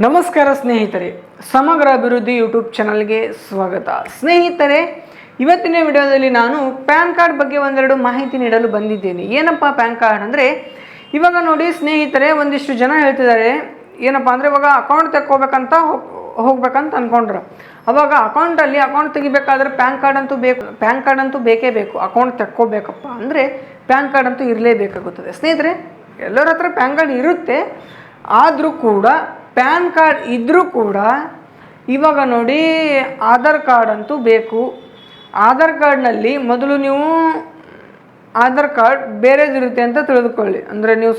ನಮಸ್ಕಾರ ಸ್ನೇಹಿತರೆ, ಸಮಗ್ರ ಅಭಿವೃದ್ಧಿ ಯೂಟ್ಯೂಬ್ ಚಾನಲ್ಗೆ ಸ್ವಾಗತ. ಸ್ನೇಹಿತರೆ, ಇವತ್ತಿನ ವಿಡಿಯೋದಲ್ಲಿ ನಾನು ಪ್ಯಾನ್ ಕಾರ್ಡ್ ಬಗ್ಗೆ ಒಂದೆರಡು ಮಾಹಿತಿ ನೀಡಲು ಬಂದಿದ್ದೇನೆ. ಏನಪ್ಪ ಪ್ಯಾನ್ ಕಾರ್ಡ್ ಅಂದರೆ? ಇವಾಗ ನೋಡಿ ಸ್ನೇಹಿತರೆ, ಒಂದಿಷ್ಟು ಜನ ಹೇಳ್ತಿದ್ದಾರೆ, ಏನಪ್ಪ ಅಂದರೆ ಇವಾಗ ಅಕೌಂಟ್ ತೆಕ್ಕೋಬೇಕಂತ ಹೋಗ್- ಹೋಗ್ಬೇಕಂತ ಅನ್ಕೊಂಡ್ರು. ಅವಾಗ ಅಕೌಂಟಲ್ಲಿ ಅಕೌಂಟ್ ತೆಗಿಬೇಕಾದ್ರೆ ಪ್ಯಾನ್ ಕಾರ್ಡ್ ಅಂತೂ ಬೇಕು, ಪ್ಯಾನ್ ಕಾರ್ಡ್ ಅಂತೂ ಬೇಕೇ ಬೇಕು. ಅಕೌಂಟ್ ತೆಕ್ಕೋಬೇಕಪ್ಪ ಅಂದರೆ ಪ್ಯಾನ್ ಕಾರ್ಡ್ ಅಂತೂ ಇರಲೇಬೇಕಾಗುತ್ತದೆ. ಸ್ನೇಹಿತರೆ, ಎಲ್ಲರ ಹತ್ರ ಪ್ಯಾನ್ ಕಾರ್ಡ್ ಇರುತ್ತೆ, ಆದರೂ ಕೂಡ ಪ್ಯಾನ್ ಕಾರ್ಡ್ ಇದ್ದರೂ ಕೂಡ ಇವಾಗ ನೋಡಿ ಆಧಾರ್ ಕಾರ್ಡ್ ಅಂತೂ ಬೇಕು. ಆಧಾರ್ ಕಾರ್ಡ್ನಲ್ಲಿ ಮೊದಲು ನೀವು ಆಧಾರ್ ಕಾರ್ಡ್ ಬೇರೆದಿರುತ್ತೆ ಅಂತ ತಿಳಿದುಕೊಳ್ಳಿ. ಅಂದರೆ ನೀವು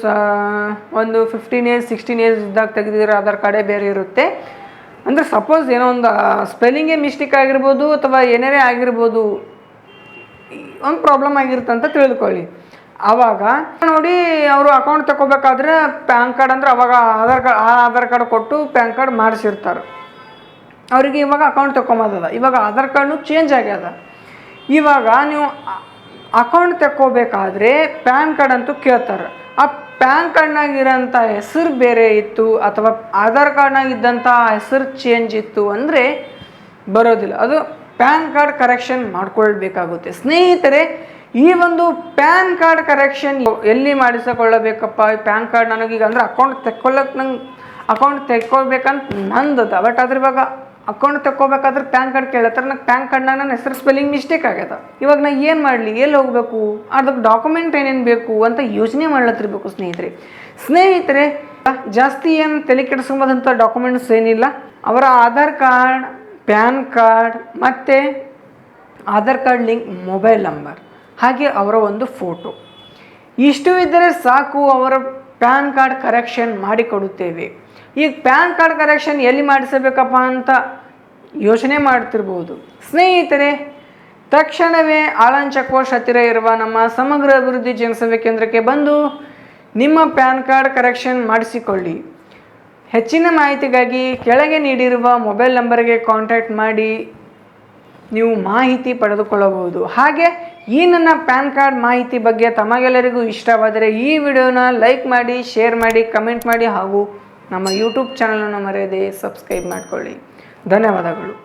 ಒಂದು ಫಿಫ್ಟೀನ್ ಇಯರ್ಸ್ ಸಿಕ್ಸ್ಟೀನ್ ಇಯರ್ಸ್ ಇದ್ದಾಗ ತೆಗೆದಿರೋ ಆಧಾರ್ ಕಾರ್ಡೇ ಬೇರೆ ಇರುತ್ತೆ. ಅಂದರೆ ಸಪೋಸ್ ಏನೋ ಒಂದು ಸ್ಪೆಲ್ಲಿಂಗೇ ಮಿಸ್ಟೇಕ್ ಆಗಿರ್ಬೋದು ಅಥವಾ ಏನೇನೇ ಆಗಿರ್ಬೋದು ಒಂದು ಪ್ರಾಬ್ಲಮ್ ಆಗಿರುತ್ತೆ ಅಂತ ತಿಳ್ಕೊಳ್ಳಿ ಆವಾಗ ನೋಡಿ ಅವರು ಅಕೌಂಟ್ ತಗೋಬೇಕಾದ್ರೆ ಪ್ಯಾನ್ ಕಾರ್ಡ್ ಅಂದ್ರೆ ಅವಾಗ ಆಧಾರ್ ಕಾರ್ಡ್ ಆ ಆಧಾರ್ ಕಾರ್ಡ್ ಕೊಟ್ಟು ಪ್ಯಾನ್ ಕಾರ್ಡ್ ಮಾಡಿಸಿರ್ತಾರೆ. ಅವರಿಗೆ ಇವಾಗ ಅಕೌಂಟ್ ತಗೊಂಬೋದದ. ಇವಾಗ ಆಧಾರ್ ಕಾರ್ಡ್ನು ಚೇಂಜ್ ಆಗ್ಯದ. ಇವಾಗ ನೀವು ಅಕೌಂಟ್ ತಗೋಬೇಕಾದ್ರೆ ಪ್ಯಾನ್ ಕಾರ್ಡ್ ಅಂತೂ ಕೇಳ್ತಾರೆ. ಆ ಪ್ಯಾನ್ ಕಾರ್ಡ್ನಾಗಿರೋಂಥ ಹೆಸರು ಬೇರೆ ಇತ್ತು ಅಥವಾ ಆಧಾರ್ ಕಾರ್ಡ್ನಾಗಿದ್ದಂಥ ಹೆಸರು ಚೇಂಜ್ ಇತ್ತು ಅಂದರೆ ಬರೋದಿಲ್ಲ. ಅದು ಪ್ಯಾನ್ ಕಾರ್ಡ್ ಕರೆಕ್ಷನ್ ಮಾಡ್ಕೊಳ್ಬೇಕಾಗುತ್ತೆ. ಸ್ನೇಹಿತರೆ ಈ ಒಂದು ಪ್ಯಾನ್ ಕಾರ್ಡ್ ಕರೆಕ್ಷನ್ ಎಲ್ಲಿ ಮಾಡಿಸಿಕೊಳ್ಳಬೇಕಪ್ಪ? ಈ ಪ್ಯಾನ್ ಕಾರ್ಡ್ ನನಗೀಗ ಅಂದ್ರೆ ಅಕೌಂಟ್ ತೆಕ್ಕೊಳ್ಳೋಕೆ ನಂಗೆ ಅಕೌಂಟ್ ತೆಕ್ಕೊಳ್ಬೇಕಂತ ನಂದದ. ಬಟ್ ಅದ್ರ ಇವಾಗ ಅಕೌಂಟ್ ತೆಕ್ಕೋಬೇಕಾದ್ರೆ ಪ್ಯಾನ್ ಕಾರ್ಡ್ ಕೇಳತ್ತಾರೆ ನಂಗೆ ಪ್ಯಾನ್ ಕಾರ್ಡ್ನಾಗ ನನ್ನ ಹೆಸರು ಸ್ಪೆಲ್ಲಿಂಗ್ ಮಿಸ್ಟೇಕ್ ಆಗ್ಯದ. ಇವಾಗ ನಾ ಏನು ಮಾಡಲಿ? ಎಲ್ಲಿ ಹೋಗಬೇಕು? ಅದಕ್ಕೆ ಡಾಕ್ಯುಮೆಂಟ್ ಏನೇನು ಬೇಕು ಅಂತ ಯೋಚನೆ ಮಾಡ್ಲತ್ತಿರ್ಬೇಕು ಸ್ನೇಹಿತರೆ. ಸ್ನೇಹಿತರೆ, ಜಾಸ್ತಿ ಏನು ತಲೆ ಕೆಡಿಸ್ಕೊಂಬೋದಂಥ ಡಾಕ್ಯುಮೆಂಟ್ಸ್ ಏನಿಲ್ಲ. ಅವರ ಆಧಾರ್ ಕಾರ್ಡ್, ಪ್ಯಾನ್ ಕಾರ್ಡ್, ಮತ್ತು Aadhaar card link mobile number ಹಾಗೆ ಅವರ ಒಂದು ಫೋಟೋ. ಇಷ್ಟು ಇದ್ದರೆ ಸಾಕು, ಅವರ ಪ್ಯಾನ್ ಕಾರ್ಡ್ ಕರೆಕ್ಷನ್ ಮಾಡಿಕೊಡುತ್ತೇವೆ. ಈಗ ಪ್ಯಾನ್ ಕಾರ್ಡ್ ಕರೆಕ್ಷನ್ ಎಲ್ಲಿ ಮಾಡಿಸಬೇಕಪ್ಪ ಅಂತ ಯೋಚನೆ ಮಾಡ್ತಿರ್ಬೋದು. ಸ್ನೇಹಿತರೆ, ತಕ್ಷಣವೇ ಆಳಂಚಕೋಶ್ ಹತ್ತಿರ ಇರುವ ನಮ್ಮ ಸಮಗ್ರ ಅಭಿವೃದ್ಧಿ ಜನಸೇವೆ ಕೇಂದ್ರಕ್ಕೆ ಬಂದು ನಿಮ್ಮ ಪ್ಯಾನ್ ಕಾರ್ಡ್ ಕರೆಕ್ಷನ್ ಮಾಡಿಸಿಕೊಳ್ಳಿ. ಹೆಚ್ಚಿನ ಮಾಹಿತಿಗಾಗಿ ಕೆಳಗೆ ನೀಡಿರುವ ಮೊಬೈಲ್ ನಂಬರ್ಗೆ ಕಾಂಟ್ಯಾಕ್ಟ್ ಮಾಡಿ. ನೀವು ಮಾಹಿತಿ ಪಡೆದುಕೊಳ್ಳಬಹುದು. ಹಾಗೆ ಈ ನನ್ನ ಪ್ಯಾನ್ ಕಾರ್ಡ್ ಮಾಹಿತಿ ಬಗ್ಗೆ ತಮಗೆಲ್ಲರಿಗೂ ಇಷ್ಟವಾದರೆ ಈ ವಿಡಿಯೋನ ಲೈಕ್ ಮಾಡಿ, ಶೇರ್ ಮಾಡಿ, ಕಮೆಂಟ್ ಮಾಡಿ ಹಾಗೂ ನಮ್ಮ ಯೂಟ್ಯೂಬ್ ಚಾನಲನ್ನು ಮರೆಯದೆ ಸಬ್ಸ್ಕ್ರೈಬ್ ಮಾಡಿಕೊಳ್ಳಿ. ಧನ್ಯವಾದಗಳು.